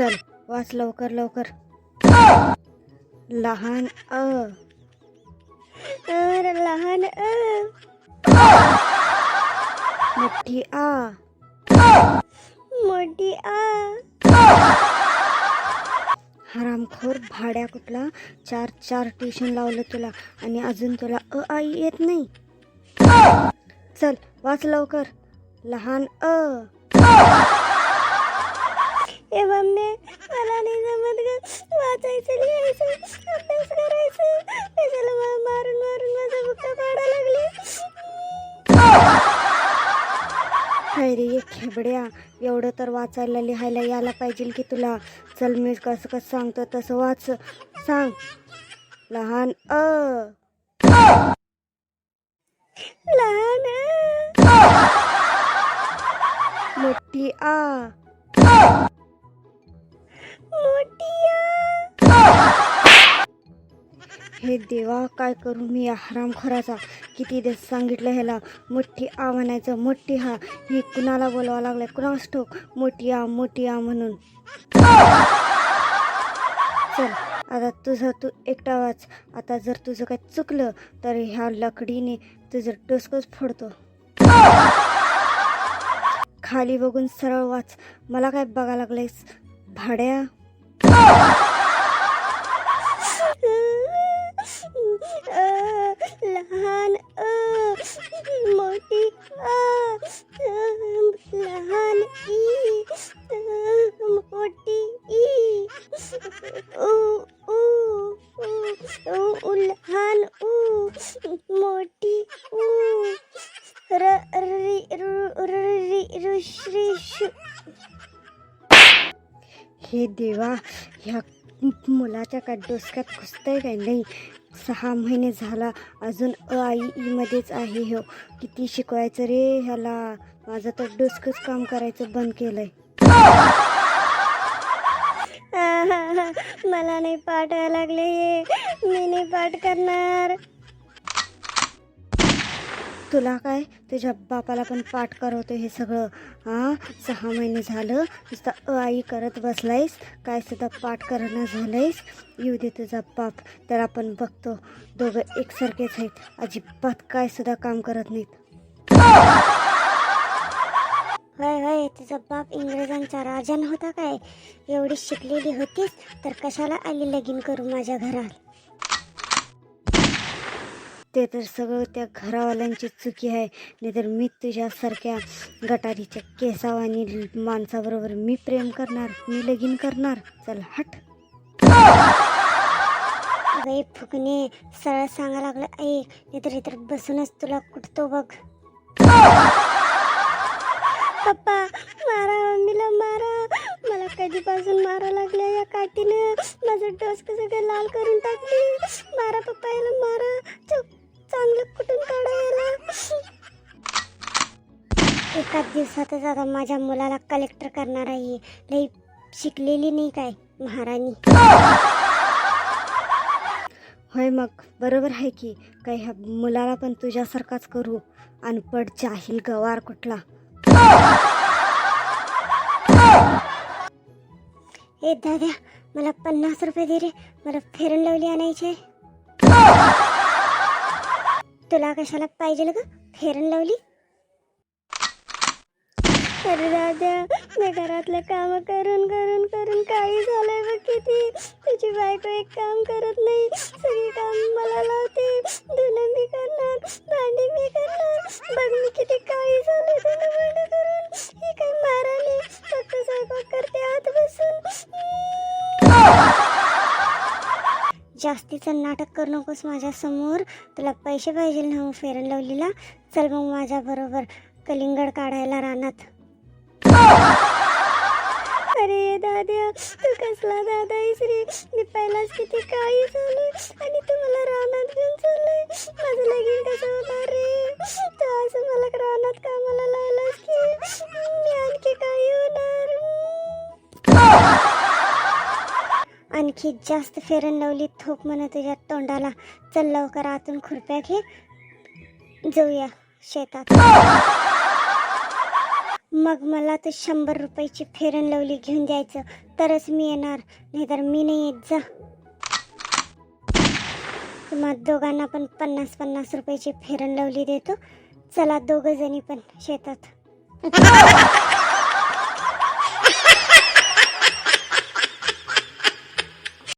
चल वाच लवकर लवकर. लहान अ. लहान अ. मोठी आ. मोठी आ. हरामखोर भाड्या कुठला? चार चार ट्युशन लावलं तुला आणि अजून तुला अ आई येत नाही. चल वाच लवकर. लहान अ. ए मम्मी मला नाही जमत ग. वाचायचं लिहायचं अभ्यास करायचं. मला मारून मारून माझा बुक्का पाडा लागले. काय रे ये खेबड्या. एवढं तर वाचायला लिहायला यायला पाहिजे की तुला. चल मी कसं कसं सांगतो तसं वाच. सांग. लहान अ. लहान अ. मोठी आ. हे देवा काय करू मी या हरामखोराचा? किती दिवस सांगितलं ह्याला? मोठी आ म्हणायचं मोठी हा. ही कुणाला बोलावं लागलाय? कुणास ठोक मोठी आ मोठी आ म्हणून. चल आता तुझं तू एकटा वाच. आता जर तुझं काय चुकलं तर ह्या लकडीने तुझं टोसकच फोडतो. खाली बघून सरळ वाच. मला काय बघा लागलंयस? भाड्या अ, लहान अ मोठी आ लहान ई मोठी ई उ उ उ उ लहान उ मोठी उ र रि रु रि ऋ श्री शु हे देवा ह्या मुलाच्या का डोसक्यात घुसतंय काय? नाही सहा महिने झाला अजून अ आई ई मध्येच आहे हो. किती शिकवायचं रे ह्याला? माझं तर डोसकच काम करायचं बंद केलंय. मला नाही पाठ लागले हे. मी नाही पाठ करणार. तुला काय? तुझ्या बापाला पण पाठ करवतो हे सगळं. हां सहा महिने झालं नुसतं अ आई करत बसलायस काय सुद्धा पाठ करणं झालंयस? येऊ दे तुझा बाप त्याला पण बघतो. दोघं एकसारखेच आहेत. अजिबात काय सुद्धा काम करत नाहीत. होय होय तुझा बाप इंग्रजांचा राजा नव्हता काय? एवढी शिकलेली होतीस तर कशाला आली लगीन करू माझ्या घरात? ते तर सगळं त्या घरावाल्यांची चुकी आहे. नाहीतर मी तुझ्यासारख्या गटारीच्या केसावानी माणसाबरोबर मी प्रेम करणार मी लगीन करणार. चल हट. बाई फुकणे सरळ सांगा लागलं ऐक नाहीतर इतर बसूनच तुला कुठतो बघ. पप्पा मारा मम्मीला मारा. मला कधीपासून मारा लागल्या या काठीनं? माझं डोस कसं काय लाल करून टाकली? मारा पप्पा याला मारा. चुप. चांगलं कुठून काढायला? एकाच दिवसातच आता माझ्या मुलाला कलेक्टर करणार आहे. लई शिकलेली नाही काय महाराणी? होय मग बरोबर आहे की काय ह्या मुलाला पण तुझ्यासारखाच करू. अनपड जाहील गवार कुठला? ए दाद्या मला पन्नास रुपये दे रे. मला फेरण लावली आणायची आहे. तुला कशाला पाहिजे ग? फेरण लावली? अरे राजा मी घरातलं काम करून करून करून काही झालंय बघ किती. तुझी बायको एक काम करत नाही. सगळी काम मला लावते. धुणं मी करणार भांडी मी करणार. बघ मी किती काही झालंय धुणं भांडं करून. ही काही माराने फक्त स्वयंपाक करते आत बसून. जास्तीचं नाटक करू नकोस माझ्यासमोर. तुला पैसे पाहिजे ना हो, फेरन लावलीला? चल मग माझ्याबरोबर कलिंगड काढायला रानात. अरे दाद्या तू कसला दादा आहेस रे? मी पहिलाच किती काही झालं आणि तू मला रानात घेऊन चाललंय. माझं लगेच आणखी जास्त फेरन लावली थोप म्हणे तुझ्या तोंडाला. चल लवकर आतून खुरप्या घे. जाऊया शेतात. मग मला तर शंभर रुपयाची फेरन लवली घेऊन द्यायचं तरच मी येणार. नाहीतर मी नाही येत. जा. तुम्हा दोघांना पण पन्नास पन्नास रुपयाची फेरन लवली देतो. चला दोघं जणी पण शेतात.